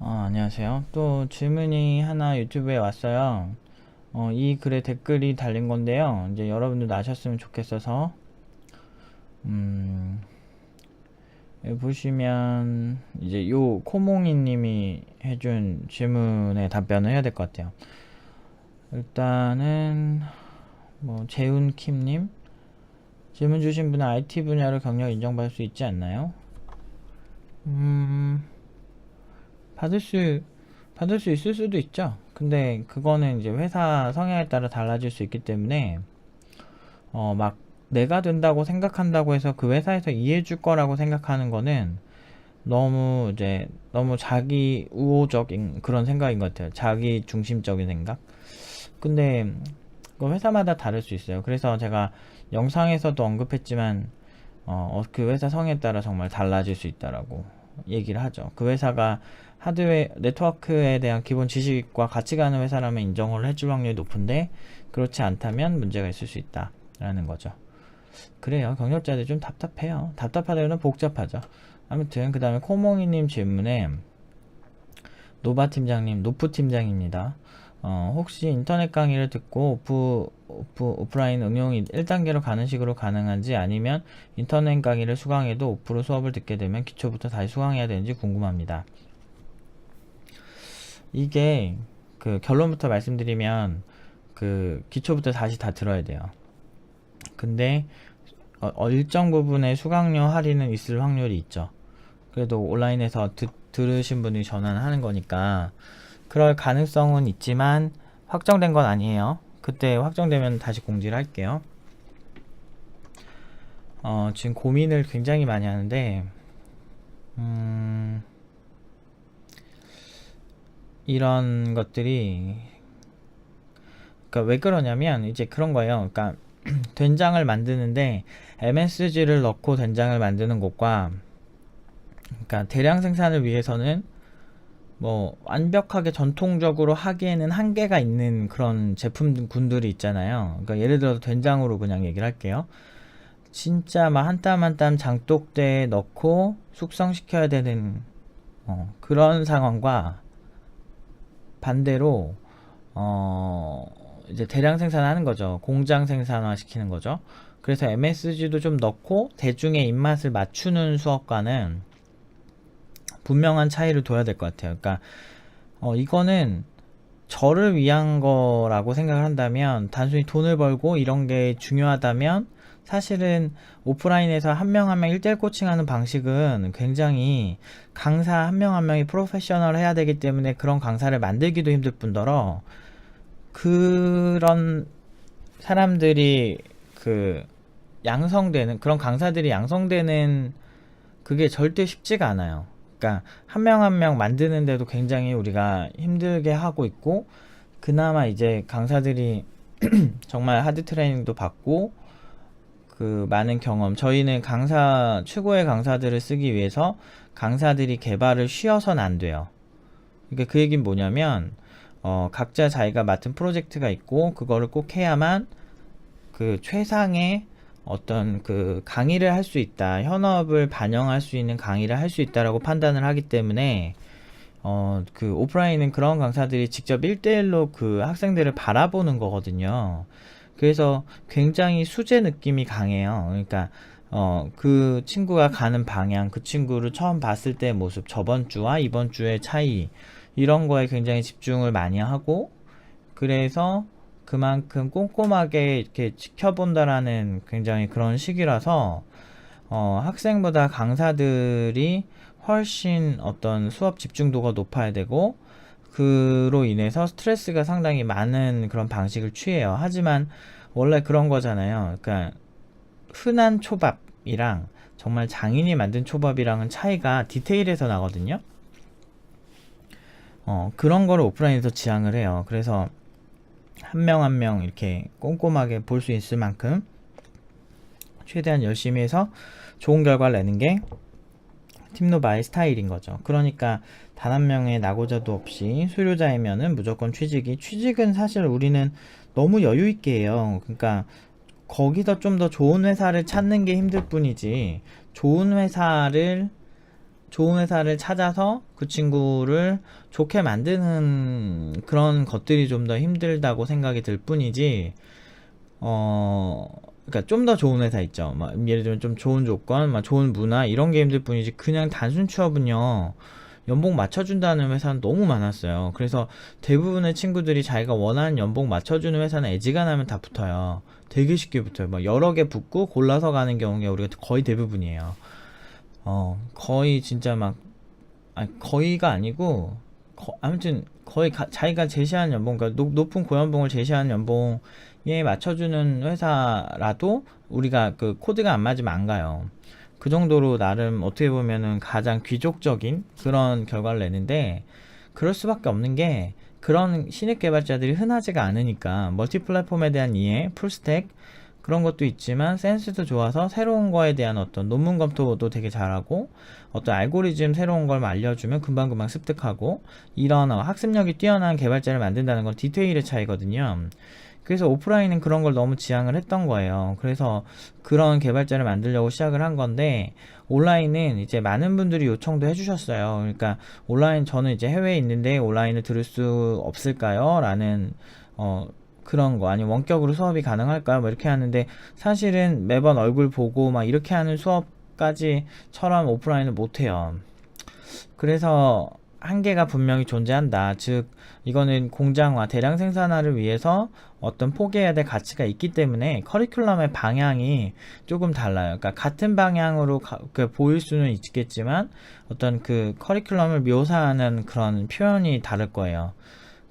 어, 안녕하세요. 또 질문이 하나 유튜브에 왔어요. 어, 이 글에 댓글이 달린 건데요. 이제 여러분들도 아셨으면 좋겠어서, 음, 보시면, 이제 요 코몽이 님이 해준 질문에 답변을 해야 될 것 같아요. 일단은, 뭐, 재훈 킴 님, 질문 주신 분은 IT 분야로 경력 인정받을 수 있지 않나요? 음, 받을 수, 받을 수 있을 수도 있죠. 근데 그거는 이제 회사 성향에 따라 달라질 수 있기 때문에, 어, 막 내가 된다고 생각한다고 해서 그 회사에서 이해해 줄 거라고 생각하는 거는 너무 이제 너무 자기 우호적인 그런 생각인 것 같아요. 자기 중심적인 생각. 근데 그 회사마다 다를 수 있어요. 그래서 제가 영상에서도 언급했지만, 어, 어, 그 회사 성에 따라 정말 달라질 수 있다라고 얘기를 하죠. 그 회사가 하드웨어, 네트워크에 대한 기본 지식과 같이 가는 회사라면 인정을 해줄 확률이 높은데, 그렇지 않다면 문제가 있을 수 있다라는 거죠. 그래요. 경력자들 좀 답답해요. 답답하다기보다 복잡하죠. 아무튼, 그 다음에 코몽이님 질문에, 노바 팀장님, 노프 팀장입니다. 어, 혹시 인터넷 강의를 듣고 오프, 오프, 오프라인 응용이 1단계로 가는 식으로 가능한지 아니면 인터넷 강의를 수강해도 오프로 수업을 듣게 되면 기초부터 다시 수강해야 되는지 궁금합니다. 이게 그 결론부터 말씀드리면 그 기초부터 다시 다 들어야 돼요. 근데 어, 어, 일정 부분의 수강료 할인은 있을 확률이 있죠. 그래도 온라인에서 듣, 들으신 분이 전환하는 거니까 그럴 가능성은 있지만 확정된 건 아니에요. 그때 확정되면 다시 공지를 할게요. 어, 지금 고민을 굉장히 많이 하는데 음, 이런 것들이 그러니까 왜 그러냐면 이제 그런 거예요. 그러니까 된장을 만드는데 MSG를 넣고 된장을 만드는 것과 그러니까 대량 생산을 위해서는 뭐 완벽하게 전통적으로 하기에는 한계가 있는 그런 제품군들이 있잖아요. 그러니까 예를 들어서 된장으로 그냥 얘기를 할게요. 진짜 막 한 땀 한 땀 장독대에 넣고 숙성시켜야 되는 어, 그런 상황과 반대로 어 이제 대량 생산하는 거죠. 공장 생산화 시키는 거죠. 그래서 MSG도 좀 넣고 대중의 입맛을 맞추는 수업과는 분명한 차이를 둬야 될 것 같아요. 그러니까 어 이거는 저를 위한 거라고 생각을 한다면 단순히 돈을 벌고 이런 게 중요하다면 사실은 오프라인에서 한 명 한명 1대1 코칭하는 방식은 굉장히 강사 한 명 한 명이 프로페셔널 해야 되기 때문에 그런 강사를 만들기도 힘들 뿐더러 그런 사람들이 그 양성되는 그런 강사들이 양성되는 그게 절대 쉽지가 않아요. 그러니까 한 명 한 명 만드는데도 굉장히 우리가 힘들게 하고 있고 그나마 이제 강사들이 정말 하드 트레이닝도 받고 그 많은 경험 저희는 강사 최고의 강사들을 쓰기 위해서 강사들이 개발을 쉬어서는 안 돼요. 그러니까 그 얘기는 뭐냐면 어, 각자 자기가 맡은 프로젝트가 있고 그거를 꼭 해야만 그 최상의 어떤 그 강의를 할 수 있다, 현업을 반영할 수 있는 강의를 할 수 있다라고 판단을 하기 때문에 어, 그 오프라인은 그런 강사들이 직접 1대1로 그 학생들을 바라보는 거거든요. 그래서 굉장히 수제 느낌이 강해요. 그러니까 어, 그 친구가 가는 방향, 그 친구를 처음 봤을 때 모습, 저번 주와 이번 주의 차이, 이런 거에 굉장히 집중을 많이 하고, 그래서 그만큼 꼼꼼하게 이렇게 지켜본다라는 굉장히 그런 시기라서, 어, 학생보다 강사들이 훨씬 어떤 수업 집중도가 높아야 되고, 그로 인해서 스트레스가 상당히 많은 그런 방식을 취해요. 하지만 원래 그런 거잖아요. 그러니까 흔한 초밥이랑 정말 장인이 만든 초밥이랑은 차이가 디테일에서 나거든요. 어, 그런 거를 오프라인에서 지향을 해요. 그래서 한 명 한명 이렇게 꼼꼼하게 볼 수 있을 만큼 최대한 열심히 해서 좋은 결과를 내는 게 팀노바의 스타일인 거죠. 그러니까 단 한 명의 낙오자도 없이 수료자이면은 무조건 취직이 취직은 사실 우리는 너무 여유 있게 해요. 그러니까 거기서 좀 더 좋은 회사를 찾는 게 힘들 뿐이지 좋은 회사를 좋은 회사를 찾아서 그 친구를 좋게 만드는 그런 것들이 좀 더 힘들다고 생각이 들 뿐이지, 어, 그러니까 좀 더 좋은 회사 있죠. 막 예를 들면 좀 좋은 조건, 막 좋은 문화 이런 게 힘들 뿐이지 그냥 단순 취업은요. 연봉 맞춰준다는 회사는 너무 많았어요. 그래서 대부분의 친구들이 자기가 원하는 연봉 맞춰주는 회사는 애지간하면 다 붙어요. 되게 쉽게 붙어요. 막 여러 개 붙고 골라서 가는 경우가 우리가 거의 대부분이에요. 어, 거의 진짜 막, 아니, 거의가 아니고, 거- 아무튼 거의 가- 자기가 제시하는 연봉, 그러니까 높, 높은 고연봉을 제시하는 연봉 에 맞춰주는 회사라도 우리가 그 코드가 안 맞으면 안 가요. 그 정도로 나름 어떻게 보면은 가장 귀족적인 그런 결과를 내는데, 그럴 수밖에 없는 게, 그런 신입 개발자들이 흔하지가 않으니까, 멀티 플랫폼에 대한 이해, 풀스택, 그런 것도 있지만 센스도 좋아서 새로운 거에 대한 어떤 논문 검토도 되게 잘하고 어떤 알고리즘 새로운 걸 알려주면 금방금방 습득하고 이런 어, 학습력이 뛰어난 개발자를 만든다는 건 디테일의 차이거든요. 그래서 오프라인은 그런 걸 너무 지향을 했던 거예요. 그래서 그런 개발자를 만들려고 시작을 한 건데 온라인은 이제 많은 분들이 요청도 해주셨어요. 그러니까 온라인 저는 이제 해외에 있는데 온라인을 들을 수 없을까요? 라는 어 그런 거 아니면 원격으로 수업이 가능할까요? 뭐 이렇게 하는데 사실은 매번 얼굴 보고 막 이렇게 하는 수업까지처럼 오프라인을 못 해요. 그래서 한계가 분명히 존재한다. 즉, 이거는 공장화, 대량 생산화를 위해서 어떤 포기해야 될 가치가 있기 때문에 커리큘럼의 방향이 조금 달라요. 그러니까 같은 방향으로 가- 그 보일 수는 있겠지만 어떤 그 커리큘럼을 묘사하는 그런 표현이 다를 거예요.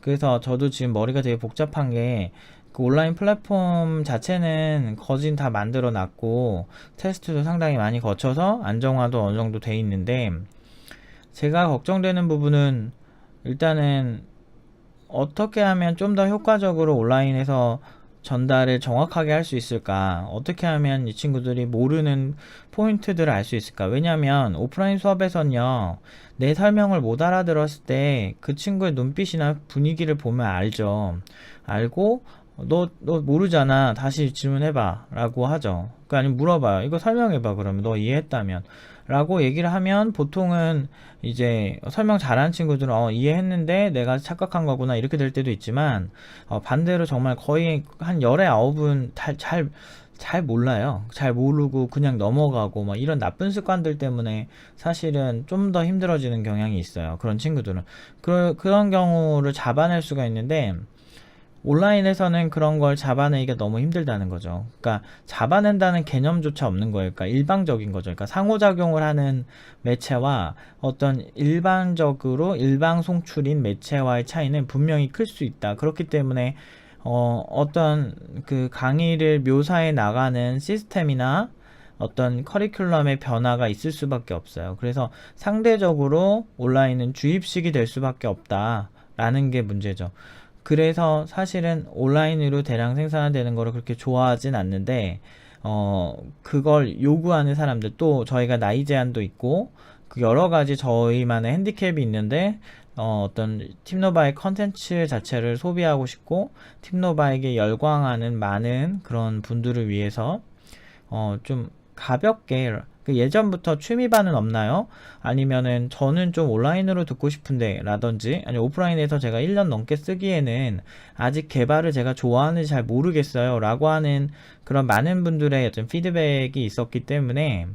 그래서 저도 지금 머리가 되게 복잡한 게, 그 온라인 플랫폼 자체는 거진 다 만들어 놨고, 테스트도 상당히 많이 거쳐서 안정화도 어느 정도 돼 있는데, 제가 걱정되는 부분은 일단은 어떻게 하면 좀 더 효과적으로 온라인에서 전달을 정확하게 할 수 있을까? 어떻게 하면 이 친구들이 모르는 포인트들을 알 수 있을까? 왜냐면 오프라인 수업에서는요, 내 설명을 못 알아들었을 때 그 친구의 눈빛이나 분위기를 보면 알죠. 알고, 너, 너 모르잖아. 다시 질문해봐. 라고 하죠. 그 아니면 물어봐요. 이거 설명해봐. 그러면 너 이해했다면. 라고 얘기를 하면 보통은 이제 설명 잘하는 친구들은 어, 이해했는데 내가 착각한 거구나 이렇게 될 때도 있지만 어, 반대로 정말 거의 한 열에 아홉은 잘, 잘, 잘 몰라요. 잘 모르고 그냥 넘어가고 막 이런 나쁜 습관들 때문에 사실은 좀 더 힘들어지는 경향이 있어요. 그런 친구들은. 그, 그런 경우를 잡아낼 수가 있는데 온라인에서는 그런 걸 잡아내기가 너무 힘들다는 거죠. 그러니까 잡아낸다는 개념조차 없는 거예요. 그러니까 일방적인 거죠. 그러니까 상호작용을 하는 매체와 어떤 일반적으로 일방 송출인 매체와의 차이는 분명히 클 수 있다. 그렇기 때문에 어, 어떤 그 강의를 묘사해 나가는 시스템이나 어떤 커리큘럼의 변화가 있을 수밖에 없어요. 그래서 상대적으로 온라인은 주입식이 될 수밖에 없다라는 게 문제죠. 그래서 사실은 온라인으로 대량 생산되는 거를 그렇게 좋아하진 않는데, 어, 그걸 요구하는 사람들, 또 저희가 나이 제한도 있고, 그 여러 가지 저희만의 핸디캡이 있는데, 어, 어떤 팀노바의 컨텐츠 자체를 소비하고 싶고, 팀노바에게 열광하는 많은 그런 분들을 위해서, 어, 좀 가볍게, 그 예전부터 취미반은 없나요? 아니면은 저는 좀 온라인으로 듣고 싶은데 라든지 아니 오프라인에서 제가 1년 넘게 쓰기에는 아직 개발을 제가 좋아하는지 잘 모르겠어요 라고 하는 그런 많은 분들의 어떤 피드백이 있었기 때문에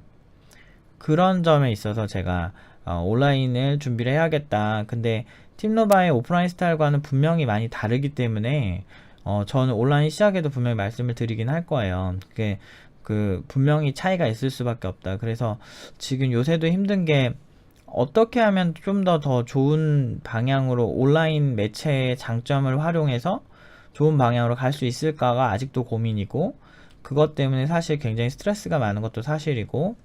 그런 점에 있어서 제가 어, 온라인을 준비를 해야겠다. 근데 팀노바의 오프라인 스타일과는 분명히 많이 다르기 때문에 어, 저는 온라인 시작에도 분명히 말씀을 드리긴 할 거예요. 그게 그 분명히 차이가 있을 수밖에 없다. 그래서 지금 요새도 힘든 게 어떻게 하면 좀더더 좋은 방향으로 온라인 매체의 장점을 활용해서 좋은 방향으로 갈 수 있을까가 아직도 고민이고 그것 때문에 사실 굉장히 스트레스가 많은 것도 사실이고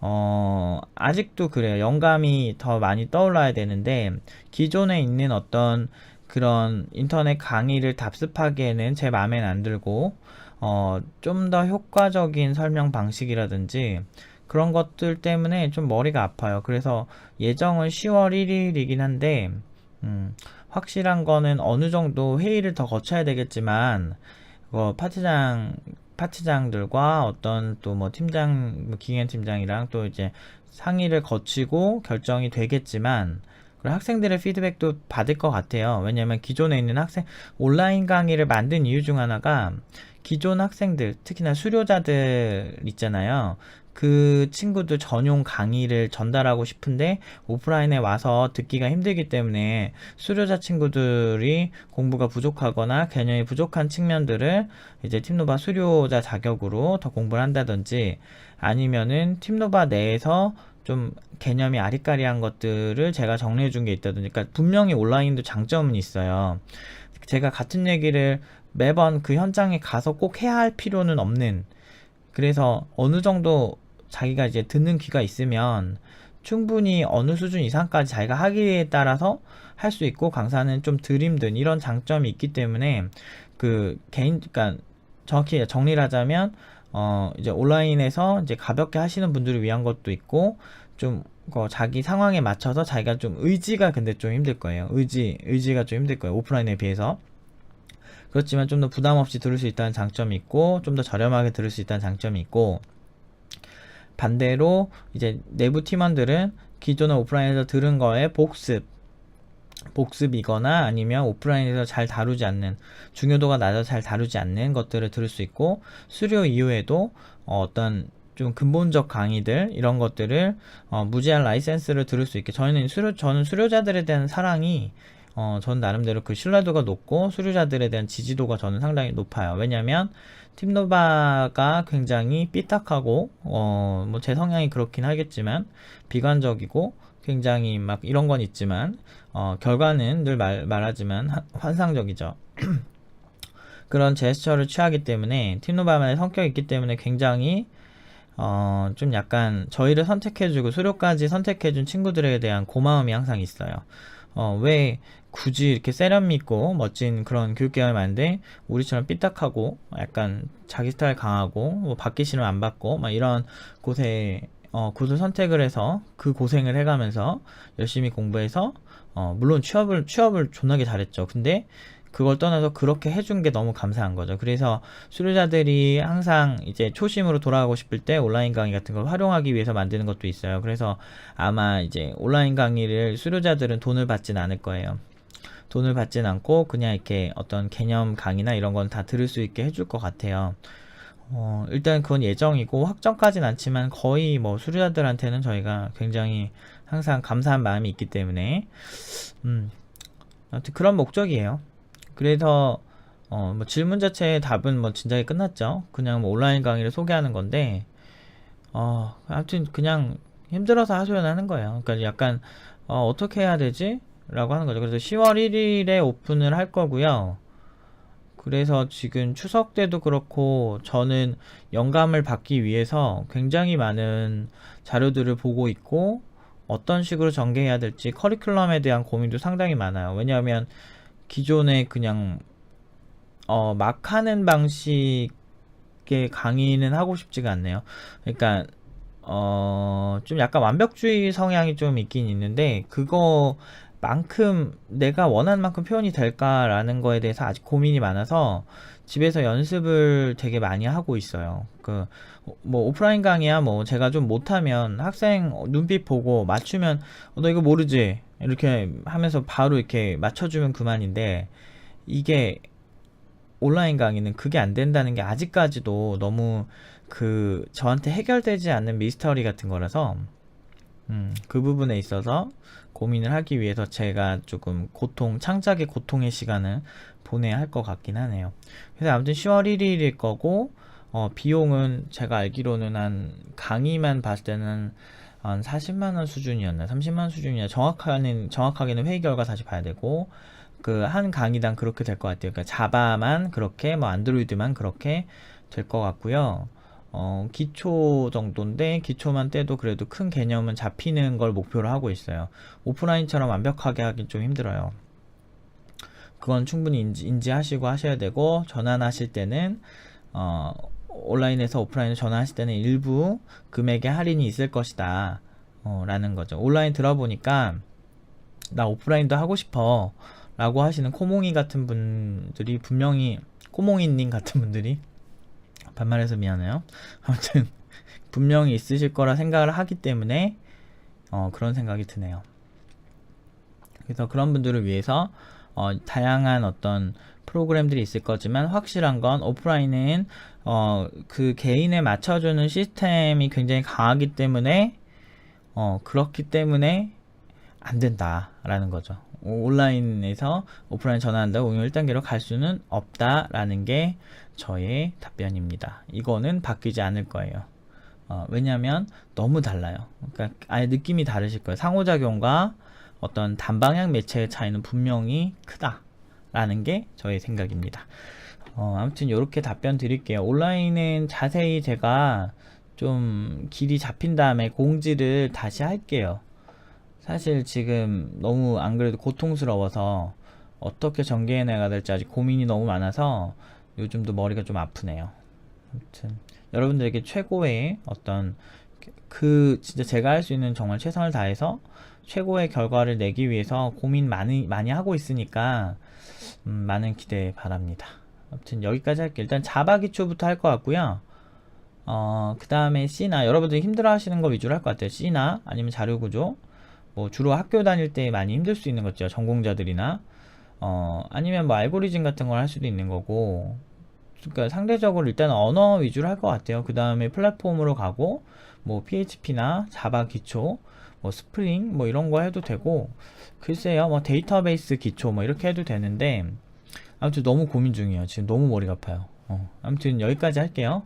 어, 아직도 그래요. 영감이 더 많이 떠올라야 되는데, 기존에 있는 어떤 그런 인터넷 강의를 답습하기에는 제 마음엔 안 들고, 어, 좀 더 효과적인 설명 방식이라든지, 그런 것들 때문에 좀 머리가 아파요. 그래서 예정은 10월 1일이긴 한데, 음, 확실한 거는 어느 정도 회의를 더 거쳐야 되겠지만, 어, 파트장 파트장들과 어떤 또 뭐 팀장, 뭐 기획 팀장이랑 또 이제 상의를 거치고 결정이 되겠지만 그리고 학생들의 피드백도 받을 것 같아요. 왜냐하면 기존에 있는 학생 온라인 강의를 만든 이유 중 하나가 기존 학생들 특히나 수료자들 있잖아요. 그 친구들 전용 강의를 전달하고 싶은데 오프라인에 와서 듣기가 힘들기 때문에 수료자 친구들이 공부가 부족하거나 개념이 부족한 측면들을 이제 팀노바 수료자 자격으로 더 공부를 한다든지 아니면은 팀노바 내에서 좀 개념이 아리까리한 것들을 제가 정리해 준 게 있다든지 그러니까 분명히 온라인도 장점은 있어요. 제가 같은 얘기를 매번 그 현장에 가서 꼭 해야 할 필요는 없는 그래서 어느 정도 자기가 이제 듣는 귀가 있으면 충분히 어느 수준 이상까지 자기가 하기에 따라서 할 수 있고 강사는 좀덜 힘든 이런 장점이 있기 때문에 그 개인 그러니까 정확히 정리를 하자면 어 이제 온라인에서 이제 가볍게 하시는 분들을 위한 것도 있고 좀 어, 자기 상황에 맞춰서 자기가 좀 의지가 근데 좀 힘들 거예요. 의지 의지가 좀 힘들 거예요. 오프라인에 비해서. 그렇지만 좀 더 부담 없이 들을 수 있다는 장점이 있고 좀 더 저렴하게 들을 수 있다는 장점이 있고 반대로 이제 내부 팀원들은 기존의 오프라인에서 들은 거에 복습 복습이거나 아니면 오프라인에서 잘 다루지 않는 중요도가 낮아서 잘 다루지 않는 것들을 들을 수 있고 수료 이후에도 어, 어떤 좀 근본적 강의들 이런 것들을 어, 무제한 라이센스를 들을 수 있게. 저희는 수료 저는 수료자들에 대한 사랑이 어, 전 나름대로 그 신뢰도가 높고 수료자들에 대한 지지도가 저는 상당히 높아요. 왜냐면 팀노바가 굉장히 삐딱하고 어, 뭐 제 성향이 그렇긴 하겠지만 비관적이고 굉장히 막 이런 건 있지만 어, 결과는 늘 말, 말하지만 하- 환상적이죠. 그런 제스처를 취하기 때문에 팀노바만의 성격이 있기 때문에 굉장히 어, 좀 약간 저희를 선택해주고 수료까지 선택해준 친구들에 대한 고마움이 항상 있어요. 어, 왜 굳이 이렇게 세련 믿고 멋진 그런 교육계열 많은데 우리처럼 삐딱하고 약간 자기 스타일 강하고 뭐 받기 싫으면 안 받고 막 이런 곳에 어, 곳을 선택을 해서 그 고생을 해가면서 열심히 공부해서 어, 물론 취업을 취업을 존나게 잘했죠. 근데 그걸 떠나서 그렇게 해준 게 너무 감사한 거죠. 그래서 수료자들이 항상 이제 초심으로 돌아가고 싶을 때 온라인 강의 같은 걸 활용하기 위해서 만드는 것도 있어요. 그래서 아마 이제 온라인 강의를 수료자들은 돈을 받진 않을 거예요. 돈을 받진 않고 그냥 이렇게 어떤 개념 강의나 이런 건 다 들을 수 있게 해줄 것 같아요. 어, 일단 그건 예정이고 확정까진 않지만 거의 뭐 수료자들한테는 저희가 굉장히 항상 감사한 마음이 있기 때문에 음, 아무튼 그런 목적이에요. 그래서 어, 뭐 질문 자체의 답은 뭐 진작에 끝났죠. 그냥 뭐 온라인 강의를 소개하는 건데 어, 아무튼 그냥 힘들어서 하소연하는 거예요. 그러니까 약간 어, 어떻게 해야 되지? 라고 하는 거죠. 그래서 10월 1일에 오픈을 할 거고요. 그래서 지금 추석 때도 그렇고 저는 영감을 받기 위해서 굉장히 많은 자료들을 보고 있고 어떤 식으로 전개해야 될지 커리큘럼에 대한 고민도 상당히 많아요. 왜냐하면 기존에 그냥 어, 막 하는 방식의 강의는 하고 싶지가 않네요. 그러니까 어, 좀 약간 완벽주의 성향이 좀 있긴 있는데 그거 만큼 내가 원하는 만큼 표현이 될까라는 거에 대해서 아직 고민이 많아서 집에서 연습을 되게 많이 하고 있어요. 그 뭐 오프라인 강의야 뭐 제가 좀 못하면 학생 눈빛 보고 맞추면 어, 너 이거 모르지? 이렇게 하면서 바로 이렇게 맞춰주면 그만인데 이게 온라인 강의는 그게 안 된다는 게 아직까지도 너무 그 저한테 해결되지 않는 미스터리 같은 거라서 음, 그 부분에 있어서 고민을 하기 위해서 제가 조금 고통, 창작의 고통의 시간을 보내야 할 것 같긴 하네요. 그래서 아무튼 10월 1일일 거고, 어, 비용은 제가 알기로는 한 강의만 봤을 때는 한 40만원 수준이었나, 30만원 수준이나 정확하게는, 정확하게는 회의 결과 다시 봐야 되고, 그 한 강의당 그렇게 될 것 같아요. 그러니까 자바만 그렇게, 뭐 안드로이드만 그렇게 될 것 같고요. 어, 기초 정도인데 기초만 떼도 그래도 큰 개념은 잡히는 걸 목표로 하고 있어요. 오프라인처럼 완벽하게 하긴 좀 힘들어요. 그건 충분히 인지, 인지 하시고 하셔야 되고 전환하실 때는 어, 온라인에서 오프라인으로 전환하실 때는 일부 금액의 할인이 있을 것이다. 어, 라는 거죠. 온라인 들어보니까 나 오프라인도 하고 싶어. 라고 하시는 코몽이 같은 분들이 분명히 코몽이님 같은 분들이 반말해서 미안해요. 아무튼 분명히 있으실 거라 생각을 하기 때문에 어, 그런 생각이 드네요. 그래서 그런 분들을 위해서 어, 다양한 어떤 프로그램들이 있을 거지만 확실한 건 오프라인은 어, 그 개인에 맞춰주는 시스템이 굉장히 강하기 때문에 어, 그렇기 때문에 안 된다라는 거죠. 오- 온라인에서 오프라인 전환한다고 응용 1단계로 갈 수는 없다라는 게 저의 답변입니다. 이거는 바뀌지 않을 거예요. 어, 왜냐하면 너무 달라요. 그러니까 아예 느낌이 다르실 거예요. 상호작용과 어떤 단방향 매체의 차이는 분명히 크다라는 게 저의 생각입니다. 어, 아무튼 이렇게 답변 드릴게요. 온라인은 자세히 제가 좀 길이 잡힌 다음에 공지를 다시 할게요. 사실 지금 너무 안 그래도 고통스러워서 어떻게 전개해 나가야 될지 아직 고민이 너무 많아서 요즘도 머리가 좀 아프네요. 아무튼 여러분들에게 최고의 어떤 그 진짜 제가 할 수 있는 정말 최선을 다해서 최고의 결과를 내기 위해서 고민 많이 많이 하고 있으니까 음, 많은 기대 바랍니다. 아무튼 여기까지 할게요. 일단 자바 기초부터 할 것 같고요. 어, 그 다음에 C나 여러분들이 힘들어 하시는 거 위주로 할 것 같아요. C나 아니면 자료 구조. 뭐 주로 학교 다닐 때 많이 힘들 수 있는 거죠. 전공자들이나 어, 아니면 뭐 알고리즘 같은 걸 할 수도 있는 거고. 그러니까 상대적으로 일단 언어 위주로 할 것 같아요. 그 다음에 플랫폼으로 가고 뭐 PHP나 자바 기초, 뭐 스프링 뭐 이런 거 해도 되고 글쎄요. 뭐 데이터베이스 기초 뭐 이렇게 해도 되는데 아무튼 너무 고민 중이에요. 지금 너무 머리가 아파요. 어, 아무튼 여기까지 할게요.